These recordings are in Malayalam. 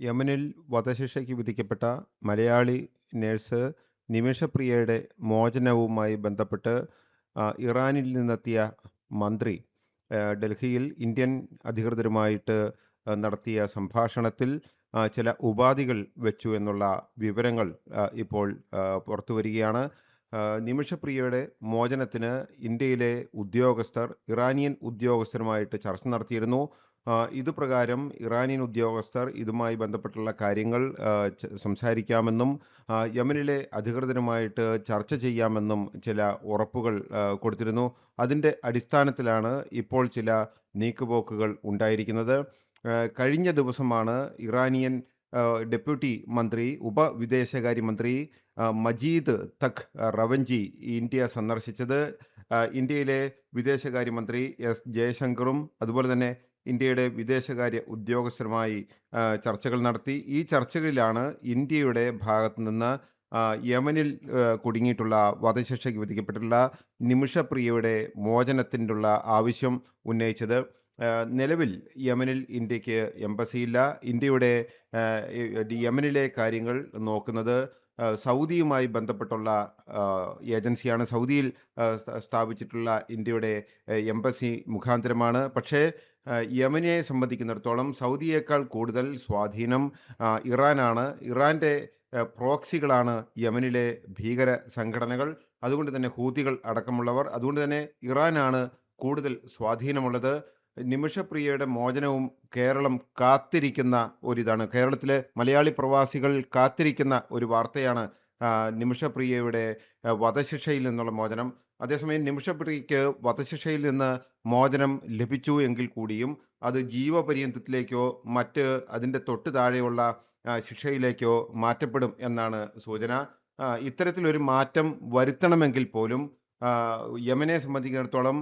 യമനിൽ വധശിക്ഷയ്ക്ക് വിധിക്കപ്പെട്ട മലയാളി നേഴ്സ് നിമിഷപ്രിയയുടെ മോചനവുമായി ബന്ധപ്പെട്ട് ഇറാനിൽ നിന്നെത്തിയ മന്ത്രി ഡൽഹിയിൽ ഇന്ത്യൻ അധികൃതരുമായിട്ട് നടത്തിയ സംഭാഷണത്തിൽ ചില ഉപാധികൾ വെച്ചു എന്നുള്ള വിവരങ്ങൾ ഇപ്പോൾ പുറത്തു വരികയാണ്. നിമിഷപ്രിയയുടെ മോചനത്തിന് ഇന്ത്യയിലെ ഉദ്യോഗസ്ഥർ ഇറാനിയൻ ഉദ്യോഗസ്ഥരുമായിട്ട് ചർച്ച നടത്തിയിരുന്നു. ആ, ഇതുപ്രകാരം ഇറാനിയൻ ഉദ്യോഗസ്ഥർ ഇതുമായി ബന്ധപ്പെട്ടുള്ള കാര്യങ്ങൾ സംസാരിക്കാമെന്നും യമനിലെ അധികൃതരുമായിട്ട് ചർച്ച ചെയ്യാമെന്നും ചില ഉറപ്പുകൾ കൊടുത്തിരുന്നു. അതിന്റെ അടിസ്ഥാനത്തിലാണ് ഇപ്പോൾ ചില നീക്കുപോക്കുകൾ ഉണ്ടായിരിക്കുന്നത്. കഴിഞ്ഞ ദിവസമാണ് ഇറാനിയൻ ഡെപ്യൂട്ടി മന്ത്രി ഉപവിദേശകാര്യമന്ത്രി മജീദ് തഖ് റവഞ്ചി ഇന്ത്യ സന്ദർശിച്ചത്. ഇന്ത്യയിലെ വിദേശകാര്യമന്ത്രി എസ് ജയശങ്കറും അതുപോലെ തന്നെ ഇന്ത്യയുടെ വിദേശകാര്യ ഉദ്യോഗസ്ഥരുമായി ചർച്ചകൾ നടത്തി. ഈ ചർച്ചകളിലാണ് ഇന്ത്യയുടെ ഭാഗത്തു നിന്ന് യമനിൽ കുടുങ്ങിയിട്ടുള്ള വധശിക്ഷയ്ക്ക് വിധിക്കപ്പെട്ടുള്ള നിമിഷപ്രിയയുടെ മോചനത്തിനുള്ള ആവശ്യം ഉന്നയിച്ചത്. നിലവിൽ യമനിൽ ഇന്ത്യയ്ക്ക് എംബസിയില്ല. ഇന്ത്യയുടെ യമനിലെ കാര്യങ്ങൾ നോക്കുന്നത് സൗദിയുമായി ബന്ധപ്പെട്ടുള്ള ഏജൻസിയാണ്. സൗദിയിൽ സ്ഥാപിച്ചിട്ടുള്ള ഇന്ത്യയുടെ എംബസി മുഖാന്തരമാണ്. പക്ഷേ യമനെ സംബന്ധിക്കുന്നിടത്തോളം സൗദിയേക്കാൾ കൂടുതൽ സ്വാധീനം ഇറാനാണ്. ഇറാന്റെ പ്രോക്സികളാണ് യമനിലെ ഭീകര സംഘടനകൾ. അതുകൊണ്ട് തന്നെ ഹൂതികൾ അടക്കമുള്ളവർ. അതുകൊണ്ട് തന്നെ ഇറാനാണ് കൂടുതൽ സ്വാധീനമുള്ളത്. നിമിഷപ്രിയയുടെ മോചനവും കേരളം കാത്തിരിക്കുന്ന ഒരിതാണ്. കേരളത്തിലെ മലയാളി പ്രവാസികൾ കാത്തിരിക്കുന്ന ഒരു വാർത്തയാണ് നിമിഷപ്രിയയുടെ വധശിക്ഷയിൽ നിന്നുള്ള മോചനം. അതേസമയം നിമിഷപ്രിയയ്ക്ക് വധശിക്ഷയിൽ നിന്ന് മോചനം ലഭിച്ചു എങ്കിൽ കൂടിയും അത് ജീവപര്യന്തത്തിലേക്കോ മറ്റ് അതിന്റെ തൊട്ട് താഴെയുള്ള ശിക്ഷയിലേക്കോ മാറ്റപ്പെടും എന്നാണ് സൂചന. ഇത്തരത്തിലൊരു മാറ്റം വരുത്തണമെങ്കിൽ പോലും യമനെ സംബന്ധിച്ചിടത്തോളം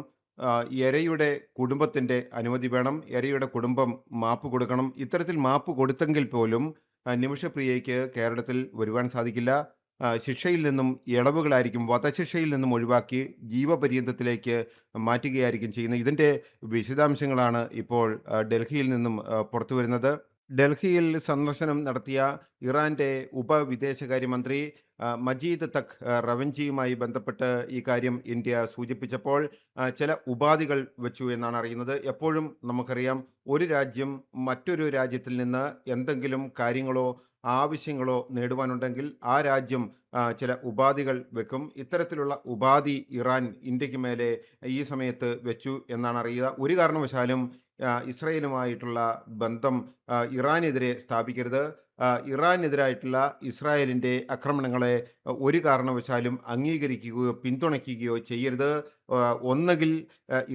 എരയുടെ കുടുംബത്തിന്റെ അനുമതി വേണം എരയുടെ കുടുംബം മാപ്പ് കൊടുക്കണം. ഇത്തരത്തിൽ മാപ്പ് കൊടുത്തെങ്കിൽ പോലും നിമിഷപ്രിയയ്ക്ക് കേരളത്തിൽ വരുവാൻ സാധിക്കില്ല. ശിക്ഷയിൽ നിന്നും ഇളവുകളായിരിക്കും വധശിക്ഷയിൽ നിന്നും ഒഴിവാക്കി ജീവപര്യന്തത്തിലേക്ക് മാറ്റുകയായിരിക്കും ചെയ്യുന്നത്. ഇതിന്റെ വിശദാംശങ്ങളാണ് ഇപ്പോൾ ഡൽഹിയിൽ നിന്നും പുറത്തു വരുന്നത്. ഡൽഹിയിൽ സന്ദർശനം നടത്തിയ ഇറാന്റെ ഉപവിദേശകാര്യമന്ത്രി മജീദ് തഖ് റവഞ്ചിയുമായി ബന്ധപ്പെട്ട് ഈ കാര്യം ഇന്ത്യ സൂചിപ്പിച്ചപ്പോൾ ചില ഉപാധികൾ വെച്ചു എന്നാണ് അറിയുന്നത്. എപ്പോഴും നമുക്കറിയാം ഒരു രാജ്യം മറ്റൊരു രാജ്യത്തിൽ നിന്ന് എന്തെങ്കിലും കാര്യങ്ങളോ ആവശ്യങ്ങളോ നേടുവാനുണ്ടെങ്കിൽ ആ രാജ്യം ചില ഉപാധികൾ വെക്കും. ഇത്തരത്തിലുള്ള ഉപാധി ഇറാൻ ഇന്ത്യയ്ക്ക് മേലെ ഈ സമയത്ത് വെച്ചു എന്നാണ് അറിയുക. ഒരു കാരണവശാലും ഇസ്രയേലുമായിട്ടുള്ള ബന്ധം ഇറാനെതിരെ സ്ഥാപിക്കരുത്. ഇറാനെതിരായിട്ടുള്ള ഇസ്രായേലിന്റെ ആക്രമണങ്ങളെ ഒരു കാരണവശാലും അംഗീകരിക്കുകയോ പിന്തുണയ്ക്കുകയോ ചെയ്യരുത്. ഒന്നുകിൽ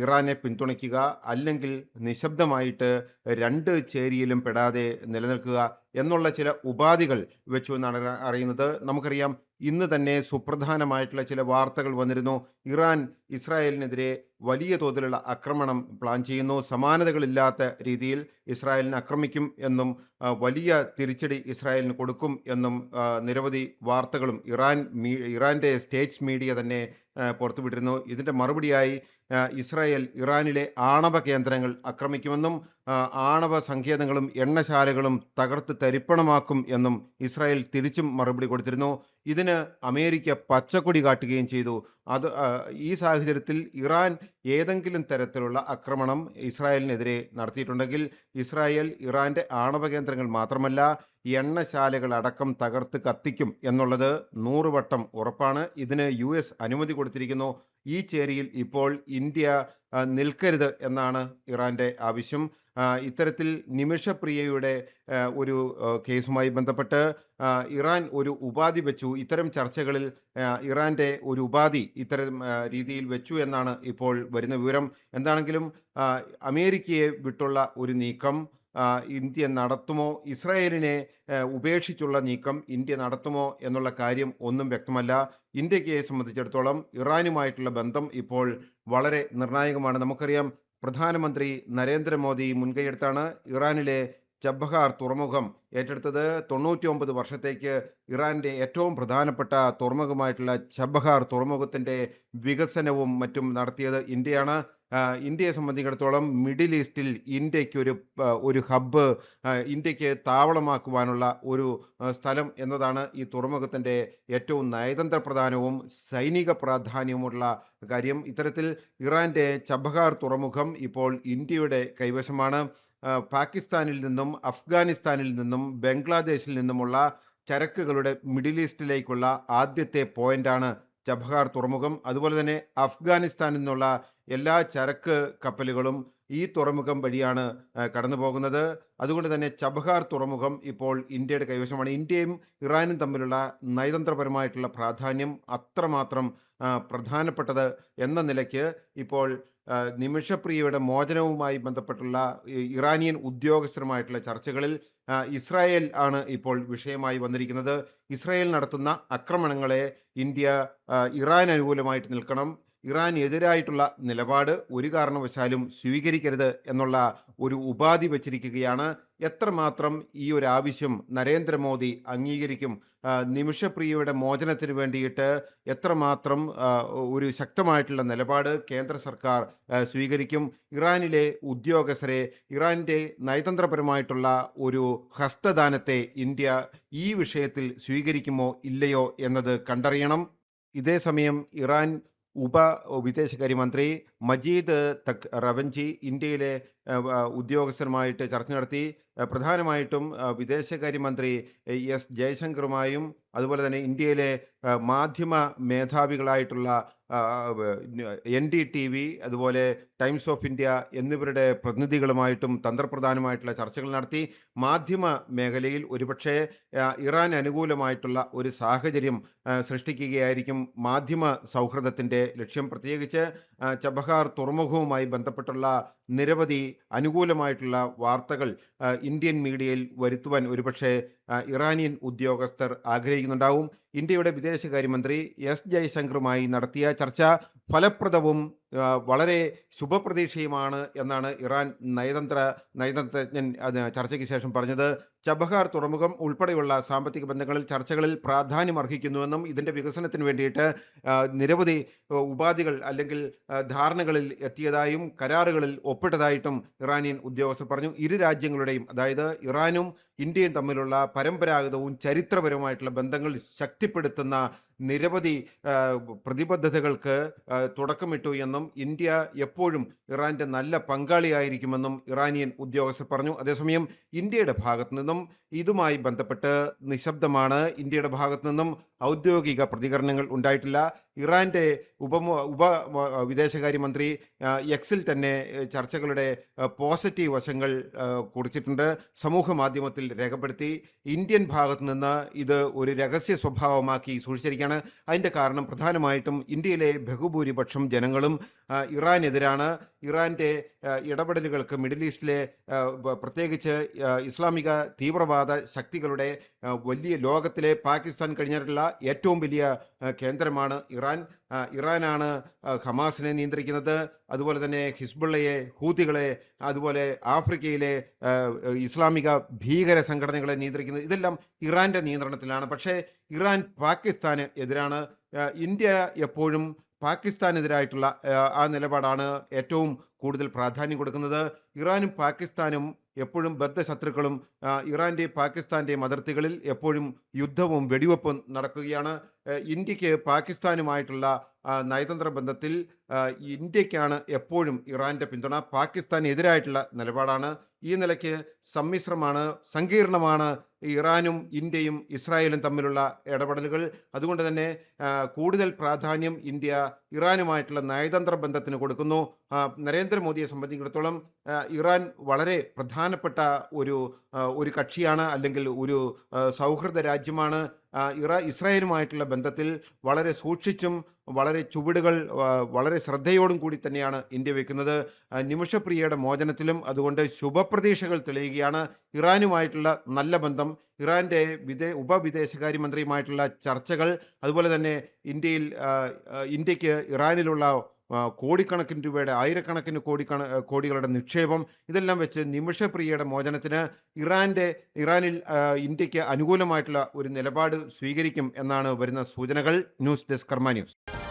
ഇറാനെ പിന്തുണയ്ക്കുക അല്ലെങ്കിൽ നിശബ്ദമായിട്ട് രണ്ട് ചേരിയിലും പെടാതെ നിലനിൽക്കുക എന്നുള്ള ചില ഉപാധികൾ വെച്ചു എന്നാണ് അറിയുന്നത്. നമുക്കറിയാം ഇന്ന് തന്നെ സുപ്രധാനമായിട്ടുള്ള ചില വാർത്തകൾ വന്നിരുന്നു. ഇറാൻ ഇസ്രായേലിനെതിരെ വലിയ തോതിലുള്ള ആക്രമണം പ്ലാൻ ചെയ്യുന്നു. സമാനതകളില്ലാത്ത രീതിയിൽ ഇസ്രായേലിനെ ആക്രമിക്കും എന്നും വലിയ തിരിച്ചടി ഇസ്രായേലിന് കൊടുക്കും എന്നും നിരവധി വാർത്തകളും ഇറാൻ മീ ഇറാന്റെ സ്റ്റേറ്റ്സ് മീഡിയ തന്നെ പുറത്തുവിട്ടിരുന്നു. ഇതിന്റെ മറുപടിയായി ഇസ്രായേൽ ഇറാനിലെ ആണവ കേന്ദ്രങ്ങൾ ആക്രമിക്കുമെന്നും ആണവ സങ്കേതങ്ങളും എണ്ണശാലകളും തകർത്ത് തരിപ്പണമാക്കും എന്നും ഇസ്രായേൽ തിരിച്ചും മറുപടി കൊടുത്തിരുന്നു. ഇതിന് അമേരിക്ക പച്ചക്കൊടി കാട്ടുകയും ചെയ്തു. അത് ഈ സാഹചര്യത്തിൽ ഇറാൻ ഏതെങ്കിലും തരത്തിലുള്ള ആക്രമണം ഇസ്രായേലിനെതിരെ നടത്തിയിട്ടുണ്ടെങ്കിൽ ഇസ്രായേൽ ഇറാന്റെ ആണവ കേന്ദ്രങ്ങൾ മാത്രമല്ല എണ്ണശാലകൾ അടക്കം തകർത്ത് കത്തിക്കും എന്നുള്ളത് നൂറുവട്ടം ഉറപ്പാണ്. ഇതിന് യു എസ് അനുമതി കൊടുത്തിരിക്കുന്നു. ഈ ചേരിയിൽ ഇപ്പോൾ ഇന്ത്യ നിൽക്കരുത് എന്നാണ് ഇറാന്റെ ആവശ്യം. ഇത്തരത്തിൽ നിമിഷപ്രിയയുടെ ഒരു കേസുമായി ബന്ധപ്പെട്ട് ഇറാൻ ഒരു ഉപാധി വെച്ചു. ഇത്തരം ചർച്ചകളിൽ ഇറാന്റെ ഒരു ഉപാധി ഇത്തരം രീതിയിൽ വെച്ചു എന്നാണ് ഇപ്പോൾ വരുന്ന വിവരം. എന്താണെങ്കിലും അമേരിക്കയെ വിട്ടുള്ള ഒരു നീക്കം ഇന്ത്യ നടത്തുമോ? ഇസ്രായേലിനെ ഉപേക്ഷിച്ചുള്ള നീക്കം ഇന്ത്യ നടത്തുമോ എന്നുള്ള കാര്യം ഒന്നും വ്യക്തമല്ല. ഇന്ത്യയ്ക്ക് സംബന്ധിച്ചിടത്തോളം ഇറാനുമായിട്ടുള്ള ബന്ധം ഇപ്പോൾ വളരെ നിർണായകമാണ്. നമുക്കറിയാം പ്രധാനമന്ത്രി നരേന്ദ്രമോദി മുൻകൈയെടുത്താണ് ഇറാനിലെ ചബഹാർ തുറമുഖം ഏറ്റെടുത്തത് തൊണ്ണൂറ്റി ഒമ്പത് വർഷത്തേക്ക് ഇറാന്റെ ഏറ്റവും പ്രധാനപ്പെട്ട തുറമുഖമായിട്ടുള്ള ചബഹാർ തുറമുഖത്തിന്റെ വികസനവും മറ്റും നടത്തിയത് ഇന്ത്യയാണ്. ഇന്ത്യയെ സംബന്ധിച്ചിടത്തോളം മിഡിൽ ഈസ്റ്റിൽ ഇന്ത്യയ്ക്ക് ഒരു ഒരു ഹബ്ബ് ഇന്ത്യയ്ക്ക് താവളമാക്കുവാനുള്ള ഒരു സ്ഥലം എന്നതാണ് ഈ തുറമുഖത്തിന്റെ ഏറ്റവും നയതന്ത്ര പ്രധാനവും സൈനിക പ്രാധാന്യവുമുള്ള കാര്യം. ഇത്തരത്തിൽ ഇറാന്റെ ചബഹാർ തുറമുഖം ഇപ്പോൾ ഇന്ത്യയുടെ കൈവശമാണ്. പാകിസ്ഥാനിൽ നിന്നും അഫ്ഗാനിസ്ഥാനിൽ നിന്നും ബംഗ്ലാദേശിൽ നിന്നുമുള്ള ചരക്കുകളുടെ മിഡിൽ ഈസ്റ്റിലേക്കുള്ള ആദ്യത്തെ പോയിന്റാണ് ചബഹാർ തുറമുഖം. അതുപോലെ തന്നെ അഫ്ഗാനിസ്ഥാനിൽ നിന്നുള്ള എല്ലാ ചരക്ക് കപ്പലുകളും ഈ തുറമുഖം വഴിയാണ് കടന്നു പോകുന്നത്. അതുകൊണ്ട് തന്നെ ചബഹാർ തുറമുഖം ഇപ്പോൾ ഇന്ത്യയുടെ കൈവശമാണ്. ഇന്ത്യയും ഇറാനും തമ്മിലുള്ള നയതന്ത്രപരമായിട്ടുള്ള പ്രാധാന്യം അത്രമാത്രം പ്രധാനപ്പെട്ടത് എന്ന നിലയ്ക്ക് ഇപ്പോൾ നിമിഷപ്രിയയുടെ മോചനവുമായി ബന്ധപ്പെട്ടുള്ള ഇറാനിയൻ ഉദ്യോഗസ്ഥരുമായിട്ടുള്ള ചർച്ചകളിൽ ഇസ്രായേൽ ആണ് ഇപ്പോൾ വിഷയമായി വന്നിരിക്കുന്നത്. ഇസ്രായേൽ നടത്തുന്ന ആക്രമണങ്ങളെ ഇന്ത്യ ഇറാൻ അനുകൂലമായിട്ട് നിൽക്കണം. ഇറാൻ എതിരായിട്ടുള്ള നിലപാട് ഒരു കാരണവശാലും സ്വീകരിക്കരുത് എന്നുള്ള ഒരു ഉപാധി വച്ചിരിക്കുകയാണ്. എത്രമാത്രം ഈ ഒരു ആവശ്യം നരേന്ദ്രമോദി അംഗീകരിക്കും? നിമിഷപ്രിയയുടെ മോചനത്തിന് വേണ്ടിയിട്ട് എത്രമാത്രം ഒരു ശക്തമായിട്ടുള്ള നിലപാട് കേന്ദ്ര സർക്കാർ സ്വീകരിക്കും? ഇറാനിലെ ഉദ്യോഗസ്ഥരെ ഇറാന്റെ നയതന്ത്രപരമായിട്ടുള്ള ഒരു ഹസ്തദാനത്തെ ഇന്ത്യ ഈ വിഷയത്തിൽ സ്വീകരിക്കുമോ ഇല്ലയോ എന്നത് കണ്ടറിയണം. ഇതേസമയം ഇറാൻ ഉപ വിദേശകാര്യമന്ത്രി മജീദ് തക് റവഞ്ചി ഇന്ത്യയിലെ ഉദ്യോഗസ്ഥരുമായിട്ട് ചർച്ച നടത്തി. പ്രധാനമായിട്ടും വിദേശകാര്യമന്ത്രി എസ്. ജയശങ്കറുമായും അതുപോലെ തന്നെ ഇന്ത്യയിലെ മാധ്യമ മേധാവികളായിട്ടുള്ള എൻ ഡി ടി വി അതുപോലെ ടൈംസ് ഓഫ് ഇന്ത്യ എന്നിവരുടെ പ്രതിനിധികളുമായിട്ടും തന്ത്രപ്രധാനമായിട്ടുള്ള ചർച്ചകൾ നടത്തി. മാധ്യമ മേഖലയിൽ ഒരുപക്ഷെ ഇറാൻ അനുകൂലമായിട്ടുള്ള ഒരു സാഹചര്യം സൃഷ്ടിക്കുകയായിരിക്കും മാധ്യമ സൗഹൃദത്തിന്റെ ലക്ഷ്യം. പ്രത്യേകിച്ച് ചബഹാർ തുറമുഖവുമായി ബന്ധപ്പെട്ടുള്ള നിരവധി അനുകൂലമായിട്ടുള്ള വാർത്തകൾ ഇന്ത്യൻ മീഡിയയിൽ വരുത്തുവാൻ ഒരുപക്ഷെ ഇറാനിയൻ ഉദ്യോഗസ്ഥർ ആഗ്രഹിക്കുന്നുണ്ടാവും. ഇന്ത്യയുടെ വിദേശകാര്യമന്ത്രി എസ് ജയശങ്കറുമായി നടത്തിയ ചർച്ച ഫലപ്രദവും വളരെ ശുഭപ്രതീക്ഷയുമാണ് എന്നാണ് ഇറാൻ നയതന്ത്ര നയതന്ത്രജ്ഞൻ ചർച്ചയ്ക്ക് ശേഷം പറഞ്ഞത്. ചബഹാർ തുറമുഖം ഉൾപ്പെടെയുള്ള സാമ്പത്തിക ബന്ധങ്ങളിൽ ചർച്ചകളിൽ പ്രാധാന്യം അർഹിക്കുന്നുവെന്നും ഇതിന്റെ വികസനത്തിന് വേണ്ടിയിട്ട് നിരവധി ഉപാധികൾ അല്ലെങ്കിൽ ധാരണകളിൽ എത്തിയതായും കരാറുകളിൽ ഒപ്പിട്ടതായിട്ടും ഇറാനിയൻ ഉദ്യോഗസ്ഥർ പറഞ്ഞു. ഇരു രാജ്യങ്ങളുടെയും അതായത് ഇറാനും ഇന്ത്യയും തമ്മിലുള്ള പരമ്പരാഗതവും ചരിത്രപരവുമായിട്ടുള്ള ബന്ധങ്ങൾ ശക്തിപ്പെടുത്തുന്ന നിരവധി പ്രതിബദ്ധതകൾക്ക് തുടക്കമിട്ടു എന്നും ഇന്ത്യ എപ്പോഴും ഇറാന്റെ നല്ല പങ്കാളിയായിരിക്കുമെന്നും ഇറാനിയൻ ഉദ്യോഗസ്ഥർ പറഞ്ഞു. അതേസമയം ഇന്ത്യയുടെ ഭാഗത്തു നിന്നും ഇതുമായി ബന്ധപ്പെട്ട് നിശബ്ദമാണ്. ഇന്ത്യയുടെ ഭാഗത്തു നിന്നും ഔദ്യോഗിക പ്രതികരണങ്ങൾ ഉണ്ടായിട്ടില്ല. ഇറാന്റെ ഉപ ഉപ വിദേശകാര്യമന്ത്രി എക്സിൽ തന്നെ ചർച്ചകളുടെ പോസിറ്റീവ് വശങ്ങൾ കുറിച്ചിട്ടുണ്ട്. സമൂഹ മാധ്യമത്തിൽ രേഖപ്പെടുത്തി. ഇന്ത്യൻ ഭാഗത്തു നിന്ന് ഇത് ഒരു രഹസ്യ സ്വഭാവമാക്കി സൂക്ഷിച്ചിരിക്കുകയാണ്. അതിന്റെ കാരണം പ്രധാനമായിട്ടും ഇന്ത്യയിലെ ബഹുഭൂരിപക്ഷം ജനങ്ങളും ഇറാനെതിരാണ്. ഇറാന്റെ ആ, ഇടപെടലുകൾക്ക് മിഡിൽ ഈസ്റ്റിലെ പ്രത്യേകിച്ച് ഇസ്ലാമിക തീവ്രവാദ ശക്തികളുടെ വലിയ ലോകത്തിലെ പാകിസ്ഥാൻ കഴിഞ്ഞിട്ടുള്ള ഏറ്റവും വലിയ കേന്ദ്രമാണ് ഇറാൻ. ഇറാനാണ് ഹമാസിനെ നിയന്ത്രിക്കുന്നത്. അതുപോലെ തന്നെ ഹിസ്ബുള്ളയെ ഹൂതികളെ അതുപോലെ ആഫ്രിക്കയിലെ ഇസ്ലാമിക ഭീകര സംഘടനകളെ നിയന്ത്രിക്കുന്നത്. ഇതെല്ലാം ഇറാന്റെ നിയന്ത്രണത്തിലാണ്. പക്ഷേ ഇറാൻ പാകിസ്ഥാന് എതിരാണ്. ഇന്ത്യ എപ്പോഴും പാകിസ്ഥാനെതിരായിട്ടുള്ള ആ, നിലപാടാണ് ഏറ്റവും കൂടുതൽ പ്രാധാന്യം കൊടുക്കുന്നത് ഇറാനും പാകിസ്ഥാനും എപ്പോഴും ബദ്ധശത്രുക്കളും ഇറാന്റെയും പാകിസ്ഥാന്റെയും അതിർത്തികളിൽ എപ്പോഴും യുദ്ധവും വെടിവെപ്പും നടക്കുകയാണ്. ഇന്ത്യയ്ക്ക് പാകിസ്ഥാനുമായിട്ടുള്ള നയതന്ത്ര ബന്ധത്തിൽ ഇന്ത്യക്കാണ് എപ്പോഴും ഇറാന്റെ പിന്തുണ. പാകിസ്ഥാനെതിരായിട്ടുള്ള നിലപാടാണ്. ഈ നിലയ്ക്ക് സമ്മിശ്രമാണ് സങ്കീർണമാണ് ഇറാനും ഇന്ത്യയും ഇസ്രായേലും തമ്മിലുള്ള ഇടപെടലുകൾ. അതുകൊണ്ട് തന്നെ കൂടുതൽ പ്രാധാന്യം ഇന്ത്യ ഇറാനുമായിട്ടുള്ള നയതന്ത്ര ബന്ധത്തിന് കൊടുക്കുന്നു. നരേന്ദ്രമോദിയെ സംബന്ധിച്ചിടത്തോളം ഇറാൻ വളരെ പ്രധാനപ്പെട്ട ഒരു ഒരു കക്ഷിയാണ് അല്ലെങ്കിൽ ഒരു സൗഹൃദ രാജ്യമാണ്. ഇറ ഇസ്രായേലുമായിട്ടുള്ള ബന്ധത്തിൽ വളരെ സൂക്ഷിച്ചും വളരെ ചുവടുകൾ വളരെ ശ്രദ്ധയോടും കൂടി തന്നെയാണ് ഇന്ത്യ വെക്കുന്നത്. നിമിഷപ്രിയയുടെ മോചനത്തിലും അതുകൊണ്ട് ശുഭപ്രതീക്ഷകൾ തെളിയുകയാണ് ഇറാനുമായിട്ടുള്ള നല്ല ബന്ധം. ഇറാന്റെ വിദേ ഉപവിദേശകാര്യമന്ത്രിയുമായിട്ടുള്ള ചർച്ചകൾ അതുപോലെ തന്നെ ഇന്ത്യയിൽ ഇന്ത്യയ്ക്ക് ഇറാനിലുള്ള കോടിക്കണക്കിന് രൂപയുടെ ആയിരക്കണക്കിന് കോടിക്കണ കോടികളുടെ നിക്ഷേപം ഇതെല്ലാം വെച്ച് നിമിഷപ്രിയയുടെ മോചനത്തിന് ഇറാന്റെ ഇറാനിൽ ഇന്ത്യയ്ക്ക് അനുകൂലമായിട്ടുള്ള ഒരു നിലപാട് സ്വീകരിക്കും എന്നാണ് വരുന്ന സൂചനകൾ. News desk Karma news.